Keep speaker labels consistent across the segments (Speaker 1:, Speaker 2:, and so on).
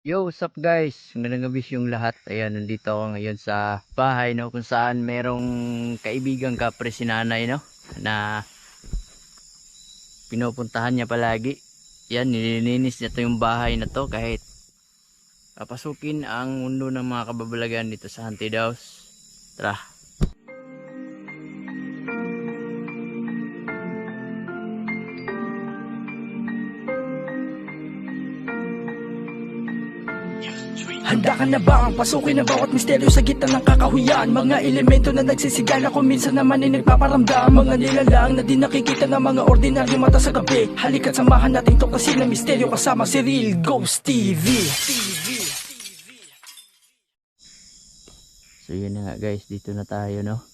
Speaker 1: Yo, what's up guys? Magandang gabi yung lahat. Ayan, nandito ako ngayon sa bahay no kung saan merong kaibigang kapre si nanay no na pinupuntahan niya palagi. Yan, nililinis niya to yung bahay na to kahit papasukin ang mundo ng mga kababalagan dito sa Haunted House. Tara.
Speaker 2: Ka na ba ang pasukin ang bawat misteryo sa gitna ng kakahuyan? Mga elemento na nagsisigala kung minsan naman ay nagpaparamdam. Mga nilalang na di nakikita ng mga ordinaryo mata sa gabi. Halika't samahan natin to kasi na misteryo kasama si Real Ghost TV
Speaker 1: So yun na nga guys, dito na tayo no.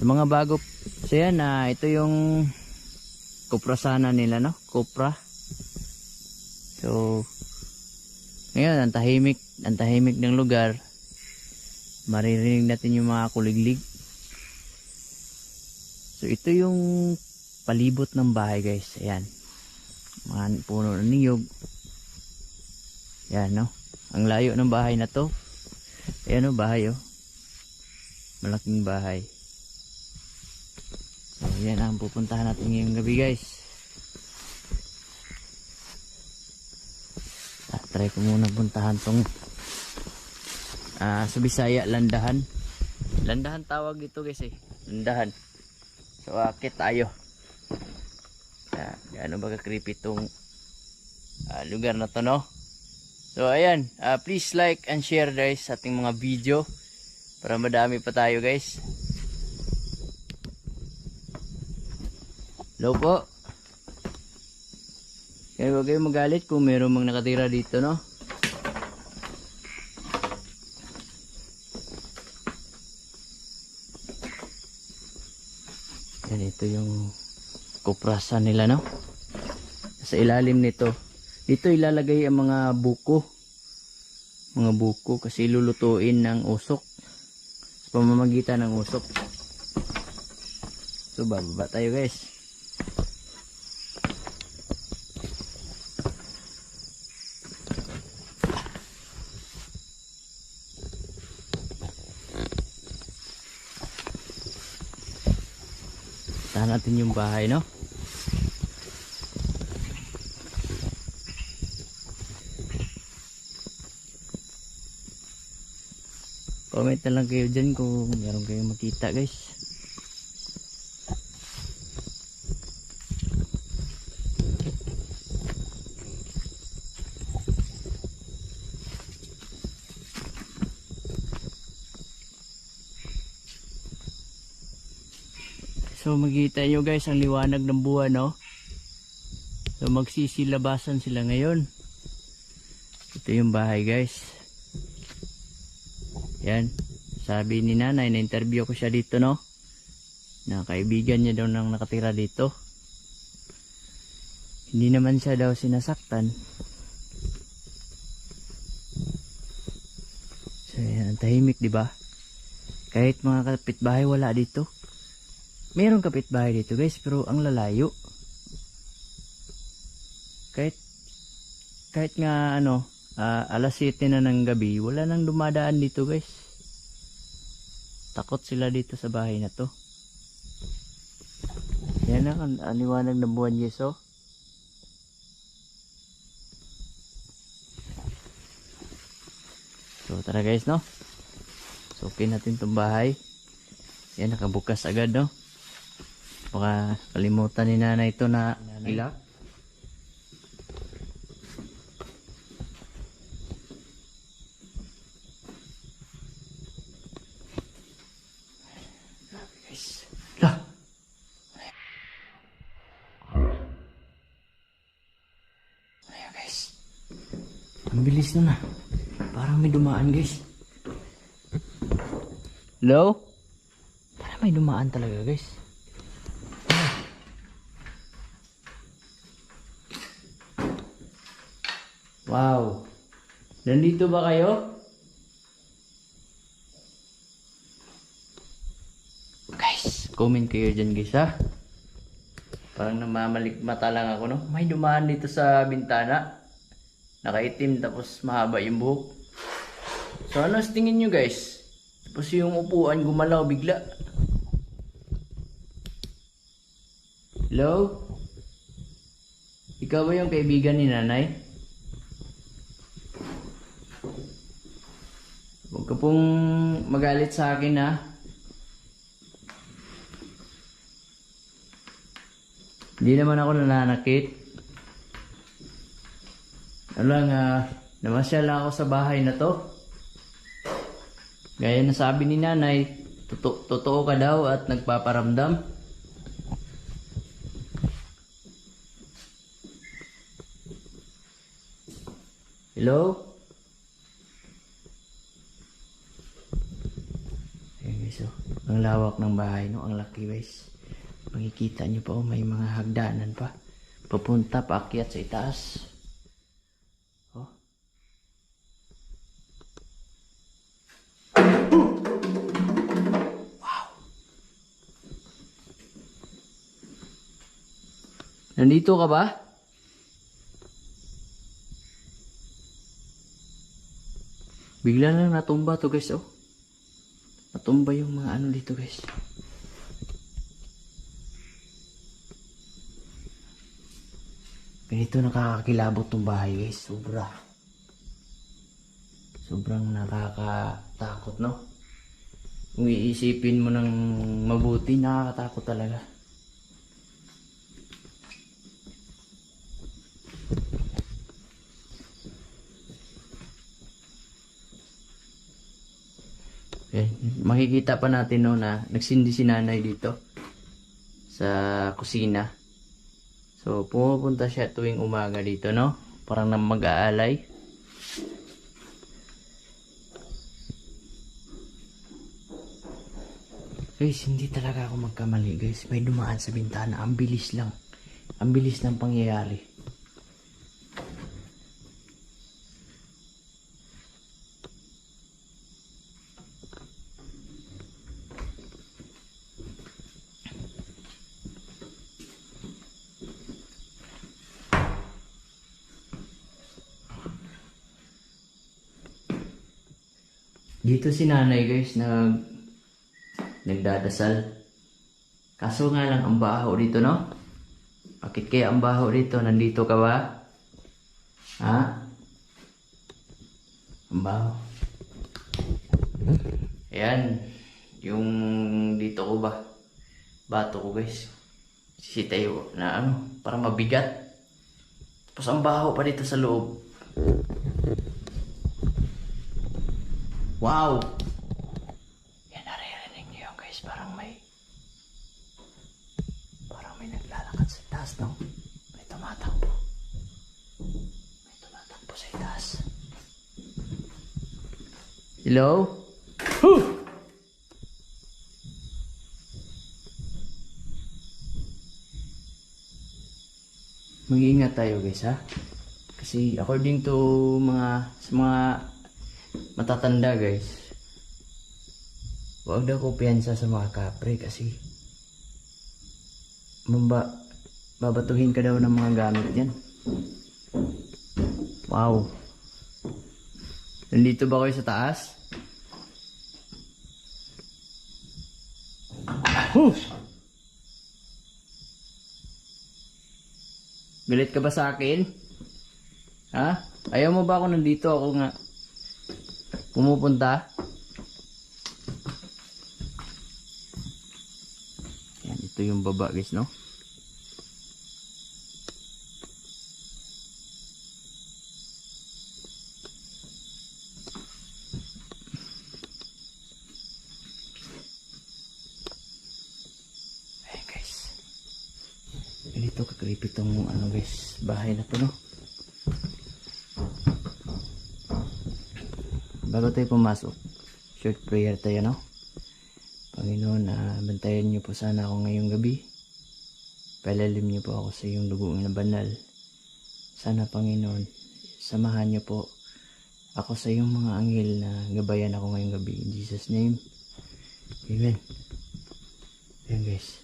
Speaker 1: Sa mga bago, so yan na ito yung Cupra sana nila no, Cupra. So ngayon ang tahimik, ang tahimik ng lugar. Maririnig natin yung mga kuliglig. So ito yung palibot ng bahay guys, ayan. Mga puno ng niyog. Yan no. Ang layo ng bahay na to. Ayan o, bahay o. Malaking bahay. So, yan ang pupuntahan natin ngayong gabi guys. Try ko muna puntahan tong ah, sa Bisaya, Landahan. Landahan tawag dito guys eh. Landahan. So, akit tayo. Ah, gaano ba ka-creepy tong ah, lugar na to no? So ayan, uh, please like and share guys sa ating mga video para madami pa tayo guys. Hello po. Kaya huwag kayong magalit kung meron mang nakatira dito no. Yan ito yung kuprasan nila no. Sa ilalim nito dito ilalagay ang mga buko. Mga buko kasi lulutuin ng usok. Sa pamamagitan ng usok. So bababa tayo guys. Natin yung bahay no. Comment na lang kayo dyan kung meron kayong makita guys. So makita nyo guys ang liwanag ng buwan no. So magsisilabasan sila ngayon. Ito yung bahay guys. Yan. Sabi ni nanay, na-interview ko siya dito, no? Na kaibigan niya daw nang nakatira dito. Hindi naman siya daw sinasaktan. So, yan. Tahimik, di ba? Kahit mga kapitbahay wala dito. Meron kapitbahay dito, guys, pero ang lalayo. Kahit kahit nga ano, ah, alas 7 na ng gabi, wala nang dumadaan dito guys. Takot sila dito sa bahay na to. Yan ang, ang, ang liwanag ng buwan yeso. So tara guys no. Sukin natin tong bahay. Yan nakabukas agad no. Baka kalimutan ni nanay ito na ilak. Ang bilis na na. Parang may dumaan guys. Hello? Parang may dumaan talaga guys. Wow. Nandito ba kayo? Guys, comment kayo dyan guys ha. Parang namamalik mata lang ako no. May dumaan dito sa bintana. Nakaitim tapos mahaba yung buhok. So ano sa tingin nyo guys? Tapos yung upuan gumalaw bigla. Hello? Ikaw ba yung kaibigan ni nanay? Huwag ka pong magalit sa akin ha. Hindi naman ako nananakit. Ano lang, ah, namasyal lang ako sa bahay na to. Gaya na sabi ni nanay, toto- totoo ka daw at nagpaparamdam. Hello? Ayan guys, oh. Ang lawak ng bahay, no? Ang laki guys. Makikita nyo pa, oh, may mga hagdanan pa. Papunta, paakyat sa itaas. Oh. Wow. Nandito ka ba? Bigla lang natumba to guys, oh. Natumba yung mga ano dito guys. Ganito nakakakilabot tong bahay guys. Sobra. Sobrang nakakatakot no. Kung iisipin mo ng mabuti, nakakatakot talaga. Okay. Makikita pa natin no na nagsindi si nanay dito sa kusina. So, pumupunta siya tuwing umaga dito, no? Parang na mag-aalay. Guys, hindi talaga ako magkamali, guys. May dumaan sa bintana. Ang bilis lang. Ang bilis ng pangyayari. Dito si nanay, guys, nag nagdadasal. Kaso nga lang, ang baho dito, no? Bakit kaya ang baho dito? Nandito ka ba? Ha? Ang baho. Ayan. Yung dito ko ba? Bato ko, guys. Sisitayo na ano, parang mabigat. Tapos ang baho pa dito sa loob. Wow! Yan, naririnig niyo guys. Parang may... Parang may naglalakad sa taas, no? May tumatakbo. May tumatakbo sa taas. Hello? Huh! Mag-iingat tayo, guys, ha? Kasi according to mga sa mga matatanda guys huwag daw kumpiyansa sa mga kapre kasi mamba babatuhin ka daw ng mga gamit yan wow nandito ba kayo sa taas? Huh! Galit ka ba sa akin? Ha? Ayaw mo ba ako nandito? Ako nga pumupunta. Yan, ito yung baba guys, no? Ayan guys. Ganito ka-creepy tong ano guys, bahay na to, no? Bago tayo pumasok, short prayer tayo, no? Panginoon, ah, bantayan niyo po sana ako ngayong gabi. Palalim niyo po ako sa iyong lugong na banal. Sana, Panginoon, samahan niyo po ako sa iyong mga anghel na gabayan ako ngayong gabi. In Jesus' name, Amen. Ayan guys,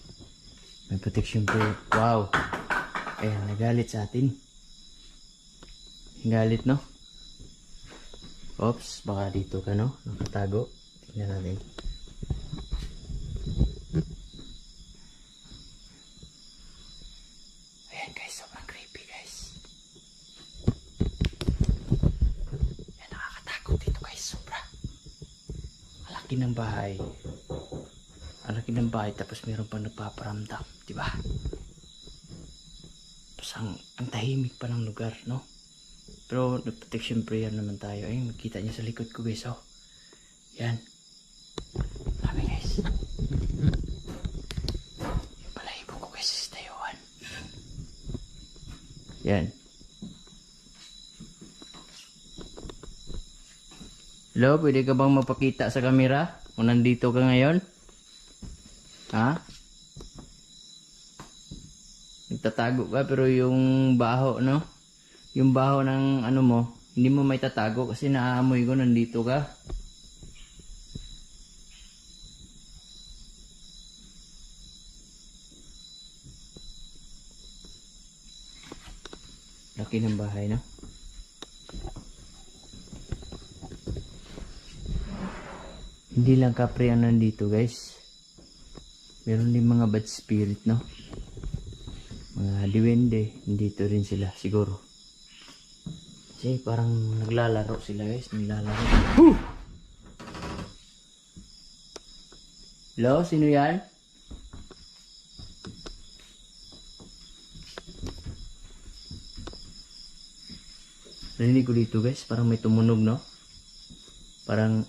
Speaker 1: may protection po. Wow! Ayan, nagalit sa atin. Galit, no? Oops, baka dito ka, no? Nakatago. Tingnan natin. Ayan guys, sobrang creepy guys. Ayan, nakakatakot dito guys, sobra. Ang laki ng bahay. Ang laki ng bahay, tapos meron pang nagpaparamdam, di ba? Tapos ang, ang tahimik pa ng lugar, no? Pero nag-protection prayer naman tayo. Ayun, makita niyo sa likod ko guys, oh. Yan. Grabe guys. Yung balahibo ko guys is tayuan. Yan. Hello, pwede ka bang mapakita sa camera kung nandito ka ngayon? Ha? Nagtatago ka pero yung baho, no? Yung baho ng ano mo, hindi mo may tatago kasi naaamoy ko nandito ka. Laki ng bahay, no? Hindi lang kapre ang nandito, guys. Meron din mga bad spirit, no? Mga diwende, nandito rin sila, siguro. Kasi parang naglalaro sila, guys. Naglalaro. Hello? Sino yan? Narinig ko dito guys, parang may tumunog no? Parang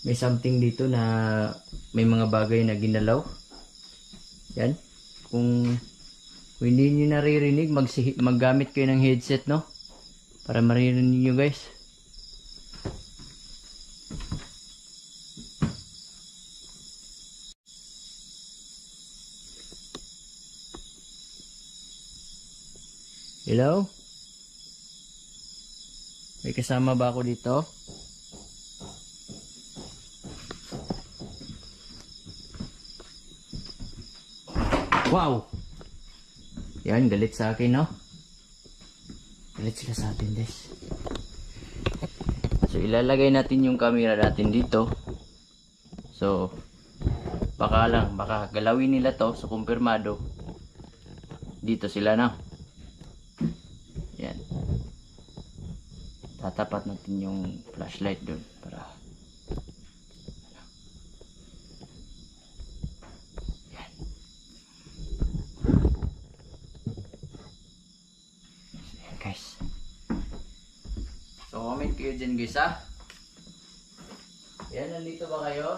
Speaker 1: may something dito na may mga bagay na ginalaw. Yan. Kung, kung hindi nyo naririnig, maggamit kayo ng headset no? Para maririnig nyo guys. Hello? May kasama ba ako dito? Wow! Yan, galit sa akin, no? Galit sila sa atin, guys. So, ilalagay natin yung camera natin dito. So, baka lang, baka galawin nila to. So, kumpirmado. Dito sila na. Yan. Tatapat natin yung flashlight doon para Yan. Yan guys. So comment kayo dyan guys ha. Yan, nandito ba kayo?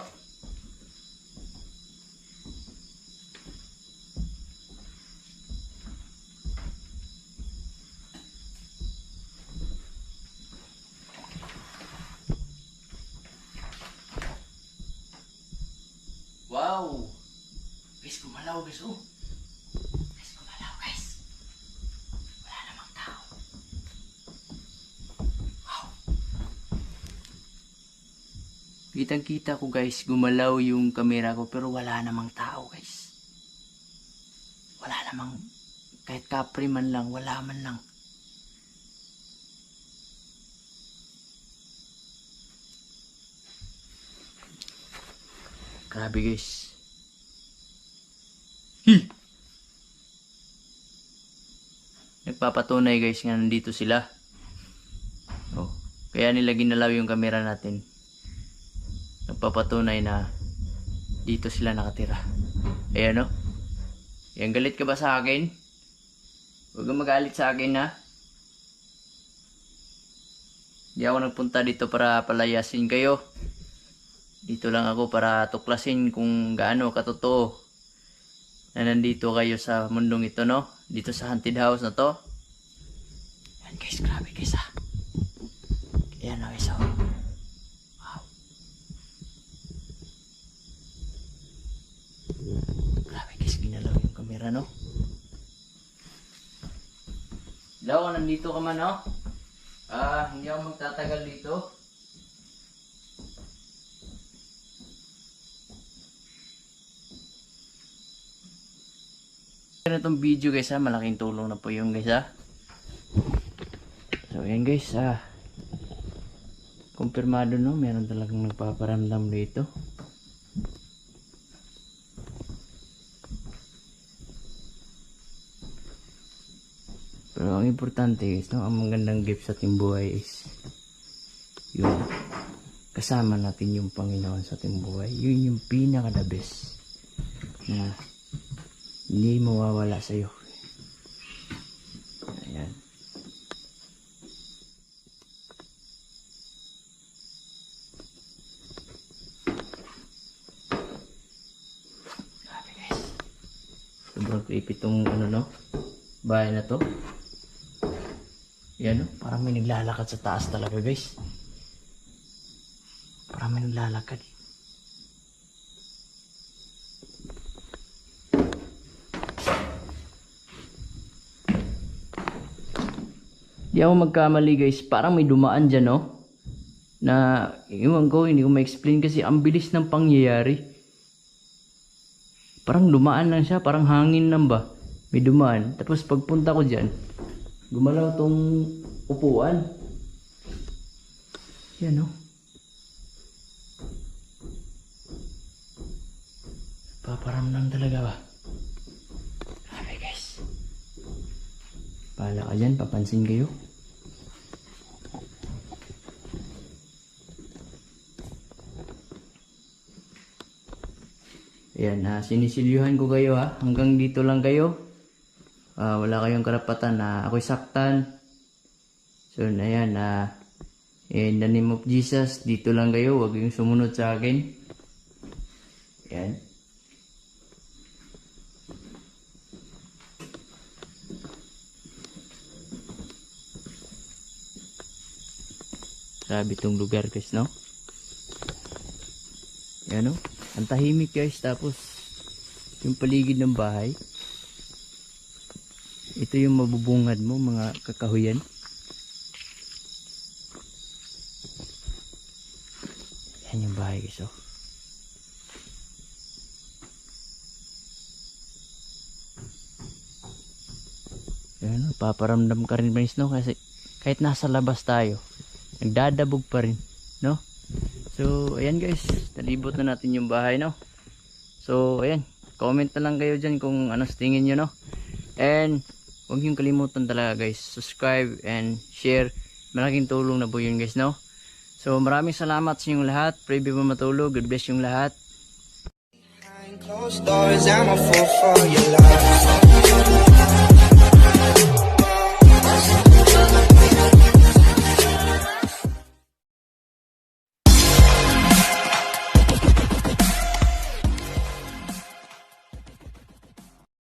Speaker 1: Wow! Guys, gumalaw guys oh. Guys, gumalaw guys. Wala namang tao. Wow! Kitang kita ko guys, gumalaw yung camera ko pero wala namang tao guys. Wala namang kahit kapre man lang, wala man lang. Grabe guys. Hi! Nagpapatunay guys nga nandito sila. Oh, kaya nila ginalaw yung camera natin. Nagpapatunay na dito sila nakatira. Ayan oh. Yan galit ka ba sa akin? Huwag kang magalit sa akin ha. Di ako nagpunta dito para palayasin kayo. Dito lang ako para tuklasin kung gaano katotoo na nandito kayo sa mundong ito, no? Dito sa haunted house na to. Yan guys, grabe guys ha. Yan na guys, oh. Wow. Grabe guys, ginalaw yung camera, no? Hello, nandito ka man, no? Ah, hindi ako magtatagal dito. na itong video guys ha, malaking tulong na po yung guys ha. So ayan guys, ah kumpirmado no, meron talagang nagpaparamdam dito. Pero ang importante is, no, ang magandang gift sa ating buhay is yung kasama natin yung Panginoon sa ating buhay. Yun yung pinaka the best na hindi mawawala sa iyo. Ayan. Guys. Sobrang creepy tong ano no, bahay na to. Yan no, parang may naglalakad sa taas talaga guys. Parang may naglalakad. Di ako magkamali guys, parang may dumaan dyan no. Na, iwan ko, hindi ko ma-explain kasi ang bilis ng pangyayari. Parang dumaan lang siya, parang hangin lang ba. May dumaan. Tapos pagpunta ko dyan, gumalaw tong upuan. Yan no. Paparamdam talaga ba? Grabe guys. Pala ka dyan, papansin kayo. Ayan, ha, sinisilyuhan ko kayo ha. Hanggang dito lang kayo. Ah, wala kayong karapatan na ako'y saktan. So, ayan, na in the name of Jesus, dito lang kayo. Huwag yung sumunod sa akin. Ayan. Grabe tong lugar guys, no? Yan no? Ang tahimik guys, tapos yung paligid ng bahay. Ito yung mabubungad mo, mga kakahuyan. Yan yung bahay guys, oh. Yan, oh, paparamdam ka rin guys, no? Kasi kahit nasa labas tayo, nagdadabog pa rin, no? So, ayan guys, talibot na natin yung bahay, no? So, ayan, comment na lang kayo dyan kung ano tingin nyo, no? And, huwag niyong kalimutan talaga guys, subscribe and share. Malaking tulong na po yun guys, no? So, maraming salamat sa inyong lahat. Pray be matulog. God bless yung lahat.
Speaker 3: Closed doors, I'm a for your love.